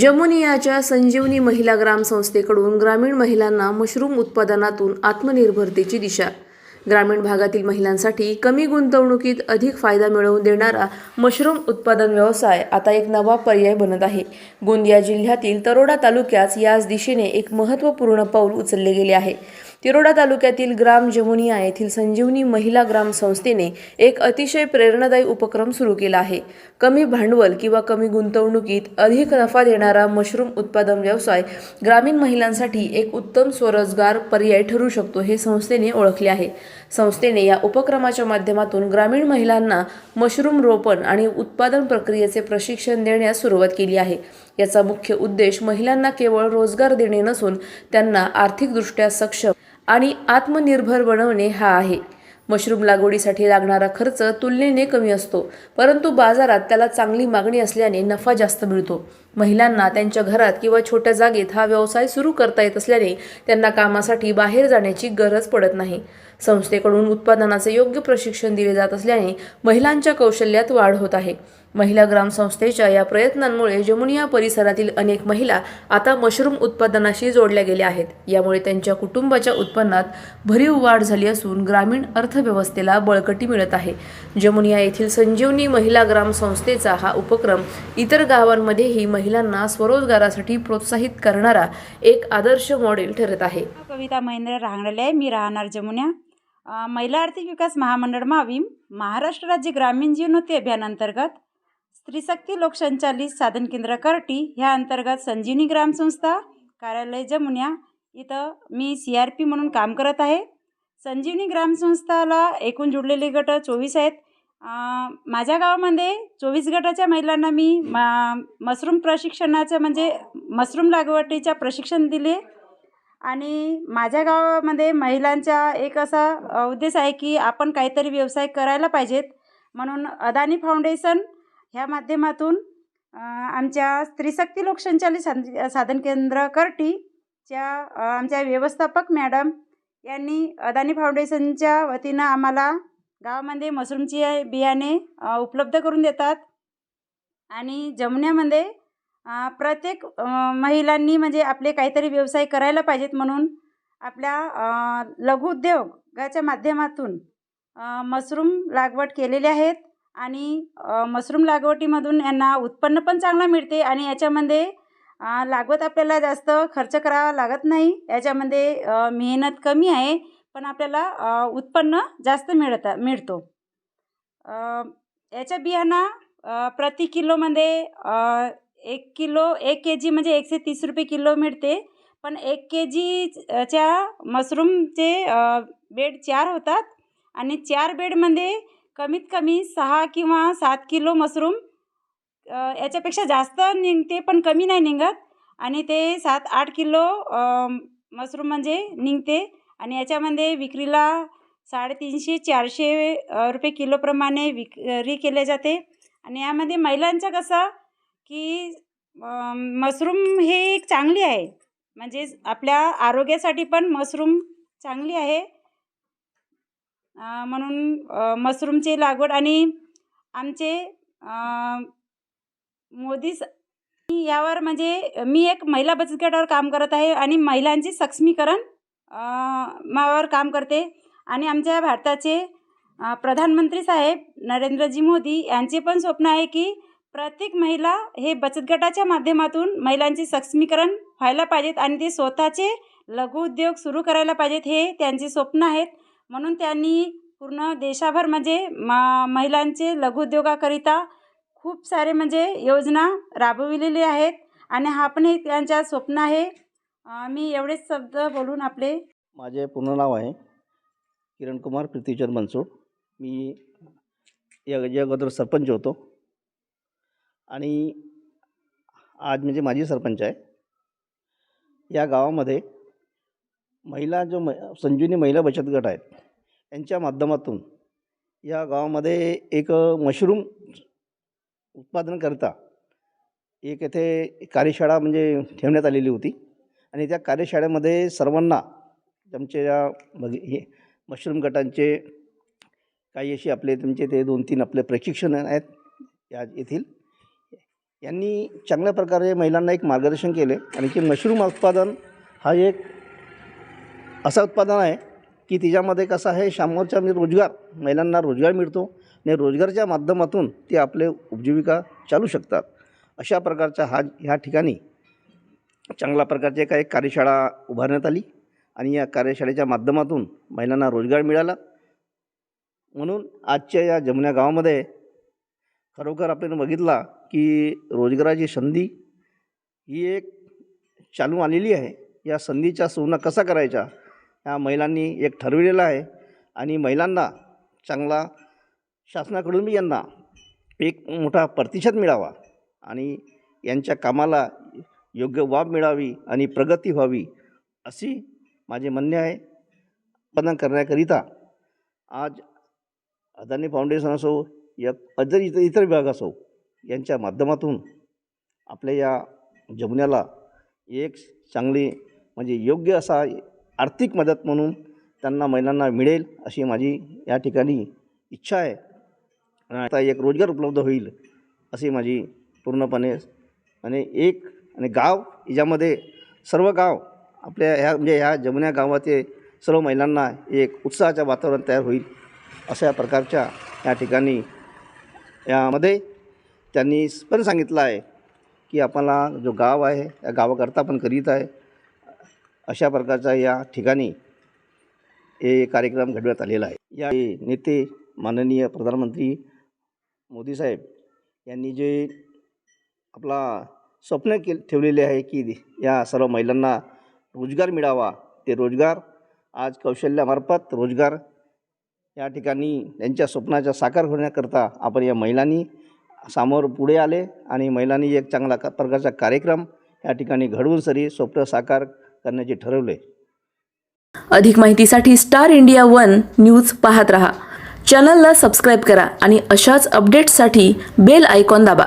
जमुनियाच्या संजीवनी महिला ग्राम संस्थेकडून ग्रामीण महिलांना मशरूम उत्पादनातून आत्मनिर्भरतेची दिशा. ग्रामीण भागातील महिलांसाठी कमी गुंतवणुकीत अधिक फायदा मिळवून देणारा मशरूम उत्पादन व्यवसाय आता एक नवा पर्याय बनत आहे. गोंदिया जिल्ह्यातील तरोडा तालुक्यात याच दिशेने एक महत्त्वपूर्ण पाऊल उचलले गेले आहे. तिरोडा तालुक्यातील ग्राम जमुनिया येथील संजीवनी महिला ग्राम संस्थेने एक अतिशय प्रेरणादायी उपक्रम सुरू केला आहे. कमी भांडवल किंवा कमी गुंतवणुकीत अधिक नफा देणारा मशरूम उत्पादन व्यवसाय ग्रामीण महिलांसाठी एक उत्तम स्वरोजगार पर्याय ठरू शकतो हे संस्थेने ओळखले आहे. संस्थेने या उपक्रमाच्या माध्यमातून ग्रामीण महिलांना मशरूम रोपण आणि उत्पादन प्रक्रियेचे प्रशिक्षण देण्यास सुरुवात केली आहे. याचा मुख्य उद्देश महिलांना केवळ रोजगार देणे नसून त्यांना आर्थिकदृष्ट्या सक्षम आणि आत्मनिर्भर बनवणे हा आहे. मशरूम लागवडीसाठी लागणारा खर्च तुलनेने कमी असतो परंतु बाजारात त्याला चांगली मागणी असल्याने नफा जास्त मिळतो. महिलांना त्यांच्या घरात किंवा छोट्या जागेत हा व्यवसाय सुरू करता येत असल्याने त्यांना कामासाठी बाहेर जाण्याची गरज पडत नाही. संस्थेकडून उत्पादनाचे योग्य प्रशिक्षण दिले जात असल्याने महिलांच्या कौशल्यात वाढ होत आहे. महिला ग्राम संस्थेच्या या प्रयत्नांमुळे जमुनिया परिसरातील अनेक महिला आता मशरूम उत्पादनाशी जोडल्या गेल्या आहेत. यामुळे त्यांच्या कुटुंबाच्या उत्पन्नात भरीव वाढ झाली असून ग्रामीण अर्थव्यवस्थेला बळकटी मिळत आहे. जमुनिया येथील संजीवनी महिला ग्राम संस्थेचा हा उपक्रम इतर गावांमध्येही महिलांना स्वरोजगारासाठी प्रोत्साहित करणारा एक आदर्श मॉडेल ठरत आहे. कविता महेंद्र रांगडले मी राहणार जमुन्या. महिला आर्थिक विकास महामंडळ मावीम महाराष्ट्र राज्य ग्रामीण जीवनोती अभियानांतर्गत स्त्रीशक्ती लोकसंचालित साधन केंद्र करटी ह्या अंतर्गत संजीवनी ग्रामसंस्था कार्यालय जमुन्या इथं मी सी आर पी म्हणून काम करत आहे. संजीवनी ग्रामसंस्थाला एकूण जुडलेले गट चोवीस आहेत. माझ्या गावामध्ये चोवीस गटाच्या महिलांना मी मा मशरूम प्रशिक्षणाचं म्हणजे मशरूम लागवडीच्या प्रशिक्षण दिले. आणि माझ्या गावामध्ये महिलांचा एक असा उद्देश आहे की आपण काहीतरी व्यवसाय करायला पाहिजेत. म्हणून अदानी फाउंडेशन ह्या माध्यमातून आमच्या स्त्रीशक्ती लोकसंचालित साध साधन केंद्र करटीच्या आमच्या व्यवस्थापक मॅडम यांनी अदानी फाउंडेशनच्या वतीनं आम्हाला गावामध्ये मशरूमची बियाणे उपलब्ध करून देतात. आणि जमण्यामध्ये प्रत्येक महिलांनी म्हणजे आपले काहीतरी व्यवसाय करायला पाहिजेत म्हणून आपल्या लघुउद्योगाच्या माध्यमातून मशरूम लागवड केलेले आहेत आणि मशरूम लागवडीमधून यांना उत्पन्न पण चांगलं मिळते आणि याच्यामध्ये लागवत आपल्याला जास्त खर्च करावा लागत नाही. याच्यामध्ये मेहनत कमी आहे पण आपल्याला उत्पन्न जास्त मिळत मिळतो. याच्या बियाणा प्रति किलोमध्ये एक किलो एक के जी म्हणजे एकशे तीस रुपये किलो मिळते. पण एक के जीच्या मशरूमचे बेड चार होतात. आणि चार बेडमध्ये कमीत कमी सहा किंवा सात किलो मशरूम याच्यापेक्षा जास्त निघते पण कमी नाही निघत. आणि ते सात आठ किलो मशरूम म्हणजे निघते. आणि याच्यामध्ये विक्रीला साडेतीनशे चारशे रुपये किलोप्रमाणे विक्री केले जाते. आणि यामध्ये महिलांचं कसं की मशरूम हे एक चांगली आहे. म्हणजे आपल्या आरोग्यासाठी पण मशरूम चांगली आहे. म्हणून मशरूमची लागवड आणि आमचे मोदी स यावर म्हणजे मी एक महिला बचत गटावर काम करत आहे आणि महिलांचे सक्षमीकरण मावर काम करते. आणि आमच्या भारताचे प्रधानमंत्री साहेब नरेंद्रजी मोदी यांचे पण स्वप्न आहे की प्रत्येक महिला हे बचत गटाच्या माध्यमातून महिलांचे सक्षमीकरण व्हायला पाहिजेत आणि ते स्वतःचे लघुउद्योग सुरू करायला पाहिजेत हे त्यांचे स्वप्न आहेत. म्हणून त्यांनी पूर्ण देशाभर म्हणजे मा महिलांचे लघुउद्योगाकरिता खूप सारे म्हणजे योजना राबविलेले आहेत आणि हा पण एक त्यांच्या स्वप्न आहे. मी एवढेच शब्द बोलून आपले माझे पूर्ण नाव आहे किरणकुमार प्रितीचंद बनसोड मी या या अगोदर सरपंच होतो. आणि आज म्हणजे माजी सरपंच आहे या गावामध्ये महिला जो म संजीवनी महिला बचत गट आहेत यांच्या माध्यमातून या गावामध्ये एक मशरूम उत्पादनकरिता एक येथे कार्यशाळा म्हणजे ठेवण्यात आलेली होती. आणि त्या कार्यशाळेमध्ये सर्वांना आमचे या बघ हे मशरूम गटांचे काही असे आपले तुमचे ते दोन तीन आपले प्रशिक्षण आहेत या येथील. यांनी चांगल्या प्रकारे महिलांना एक मार्गदर्शन केले आणि की मशरूम उत्पादन हा एक असं उत्पादन आहे की तिच्यामध्ये कसं आहे शामोरचा म्हणजे रोजगार महिलांना रोजगार मिळतो आणि रोजगारच्या माध्यमातून ते आपले उपजीविका चालू शकतात. अशा प्रकारचा हा ह्या ठिकाणी चांगल्या प्रकारची काही कार्यशाळा उभारण्यात आली आणि या कार्यशाळेच्या माध्यमातून महिलांना रोजगार मिळाला. म्हणून आजच्या या जमुन्या गावामध्ये खरोखर आपण बघितला की रोजगाराची संधी ही एक चालू आलेली आहे. या संधीचा सुवर्ण कसा करायचा? ह्या महिलांनी एक ठरविलेला आहे आणि महिलांना चांगला शासनाकडून बी यांना एक मोठा प्रतिसाद मिळावा आणि यांच्या कामाला योग्य वाव मिळावी आणि प्रगती व्हावी अशी माझे म्हणणे आहे. उत्पादन करण्याकरिता आज अदानी फाउंडेशन असो या अदर इतर इतर विभाग असो यांच्या माध्यमातून आपल्या या जमुन्याला एक चांगली म्हणजे योग्य असा आर्थिक मदत म्हणून त्यांना महिलांना मिळेल अशी माझी या ठिकाणी इच्छा आहे. आता एक रोजगार उपलब्ध होईल अशी माझी पूर्णपणे आणि एक आणि गाव याच्यामध्ये सर्व गाव आपल्या ह्या म्हणजे ह्या जमुन्या गावाचे सर्व महिलांना एक उत्साहाचं वातावरण तयार होईल अशा प्रकारच्या या ठिकाणी यामध्ये त्यांनी पण सांगितलं आहे की आपला जो गाव आहे या गावाकरता पण करीत आहे अशा प्रकारचा या ठिकाणी हे कार्यक्रम घडवण्यात आलेला आहे. या नेते माननीय प्रधानमंत्री मोदी साहेब यांनी जे आपला स्वप्न के ठेवलेले आहे की या सर्व महिलांना रोजगार मिळावा ते रोजगार आज कौशल्यामार्फत रोजगार या ठिकाणी त्यांच्या स्वप्नाच्या साकार होण्याकरता आपण या महिलांनी समोर पुढे आले आणि महिलांनी एक चांगला का प्रकारचा कार्यक्रम या ठिकाणी घडवून सरी स्वप्न साकार करण्याचे ठरवले. अधिक माहितीसाठी स्टार इंडिया वन न्यूज पाहत रहा. चॅनलला सबस्क्राईब करा आणि अशाच अपडेट्ससाठी बेल आयकॉन दाबा.